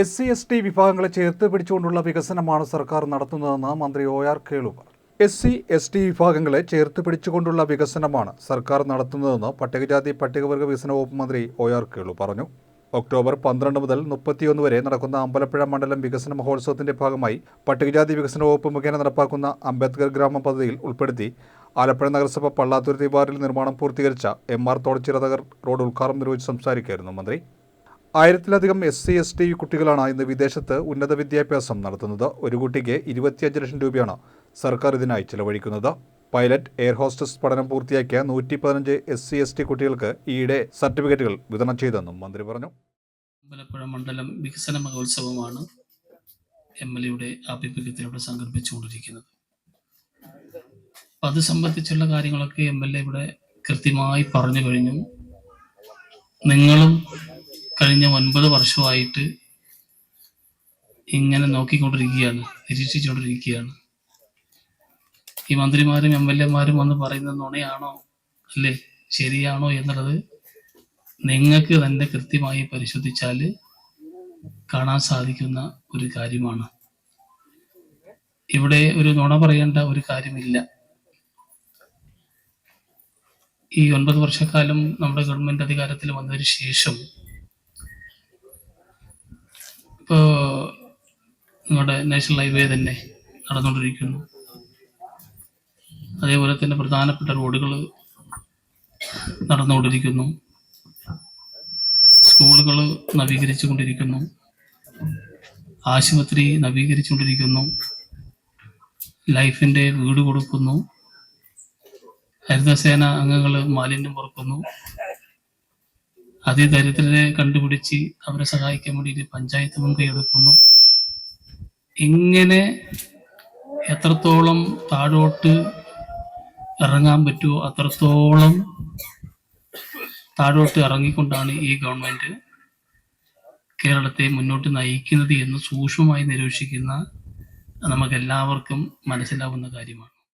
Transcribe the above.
S C S T വിഭാഗങ്ങളെ ചേർത്ത് പിടിച്ചുകൊണ്ടുള്ള വികസനമാണ് സർക്കാർ നടത്തുന്നതെന്ന് മന്ത്രി O R Kelu S C S T വിഭാഗങ്ങളെ ചേർത്ത് പിടിച്ചുകൊണ്ടുള്ള വികസനമാണ് സർക്കാർ നടത്തുന്നതെന്ന് പട്ടികജാതി പട്ടികവർഗ വികസന വകുപ്പ് മന്ത്രി ഒ ആർ കേളു പറഞ്ഞു. ഒക്ടോബർ പന്ത്രണ്ട് മുതൽ മുപ്പത്തിയൊന്ന് വരെ നടക്കുന്ന അമ്പലപ്പുഴ മണ്ഡലം വികസന മഹോത്സവത്തിന്റെ ഭാഗമായി പട്ടികജാതി വികസന വകുപ്പ് മുഖേന നടപ്പാക്കുന്ന അംബേദ്കർ ഗ്രാമ പദ്ധതിയിൽ ഉൾപ്പെടുത്തി ആലപ്പുഴ നഗരസഭ പള്ളാത്തുരുത്തി വാർഡിൽ നിർമ്മാണം പൂർത്തീകരിച്ച എം ആർ തോടച്ചിറതകർ റോഡ് ഉദ്ഘാടനം നിർവഹിച്ച് സംസാരിക്കുകയായിരുന്നു മന്ത്രി. ആയിരത്തിലധികം എസ് സി എസ് ടി കുട്ടികളാണ് ഇന്ന് വിദേശത്ത് ഉന്നത വിദ്യാഭ്യാസം നടത്തുന്നത്. ഒരു കുട്ടിക്ക് ഇരുപത്തിയഞ്ച് ലക്ഷം രൂപയാണ് സർക്കാർ ഇതിനായി ചെലവഴിക്കുന്നത്. പൈലറ്റ് എയർ ഹോസ്റ്റസ് പഠനം പൂർത്തിയാക്കിയ നൂറ്റി പതിനഞ്ച് എസ് സി എസ് ടി കുട്ടികൾക്ക് ഈയിടെ സർട്ടിഫിക്കറ്റുകൾ വിതരണം ചെയ്തെന്നും മന്ത്രി പറഞ്ഞു. അമ്പലപ്പുഴ മണ്ഡലം വികസന മഹോത്സവമാണ് എം എൽ എയുടെ ആഭിമുഖ്യത്തിലൂടെ സംഘടിപ്പിച്ചുകൊണ്ടിരിക്കുന്നത്. അത് സംബന്ധിച്ചുള്ള കാര്യങ്ങളൊക്കെ എം എൽ എ ഇവിടെ കൃത്യമായി പറഞ്ഞു കഴിഞ്ഞു. നിങ്ങളും കഴിഞ്ഞ ഒൻപത് വർഷമായിട്ട് ഇങ്ങനെ നോക്കിക്കൊണ്ടിരിക്കുകയാണ് നിരീക്ഷിച്ചുകൊണ്ടിരിക്കുകയാണ്. ഈ മന്ത്രിമാരും എം എൽ എമാരും വന്ന് പറയുന്ന നുണയാണോ അല്ലേ? ശരിയാണോ എന്നുള്ളത് നിങ്ങൾക്ക് തന്നെ കൃത്യമായി പരിശോധിച്ചാൽ കാണാൻ സാധിക്കുന്ന ഒരു കാര്യമാണ്. ഇവിടെ ഒരു നുണ പറയേണ്ട ഒരു കാര്യമില്ല. ഈ ഒൻപത് വർഷക്കാലം നമ്മുടെ ഗവൺമെന്റ് അധികാരത്തിൽ വന്നതിന് ശേഷം ഇപ്പോ നമ്മുടെ നാഷണൽ ഹൈവേ തന്നെ നടന്നുകൊണ്ടിരിക്കുന്നു. അതേപോലെ തന്നെ പ്രധാനപ്പെട്ട റോഡുകൾ നടന്നുകൊണ്ടിരിക്കുന്നു. സ്കൂളുകൾ നവീകരിച്ചു കൊണ്ടിരിക്കുന്നു ആശുപത്രി നവീകരിച്ചുകൊണ്ടിരിക്കുന്നു. ലൈഫിന്റെ വീട് കൊടുക്കുന്നു. ഹരിതസേന അംഗങ്ങൾ മാലിന്യം പുറക്കുന്നു. അതിദരിദ്രരെ കണ്ടുപിടിച്ച് അവരെ സഹായിക്കാൻ വേണ്ടിയിട്ട് പഞ്ചായത്ത് മുൻകൈ എടുക്കുന്നു ഇങ്ങനെ എത്രത്തോളം താഴോട്ട് ഇറങ്ങാൻ പറ്റുമോ അത്രത്തോളം താഴോട്ട് ഇറങ്ങിക്കൊണ്ടാണ് ഈ ഗവൺമെന്റ് കേരളത്തെ മുന്നോട്ട് നയിക്കുന്നത് എന്ന് സൂക്ഷ്മമായി നിരീക്ഷിക്കുന്ന നമുക്ക് എല്ലാവർക്കും മനസ്സിലാവുന്ന കാര്യമാണ്.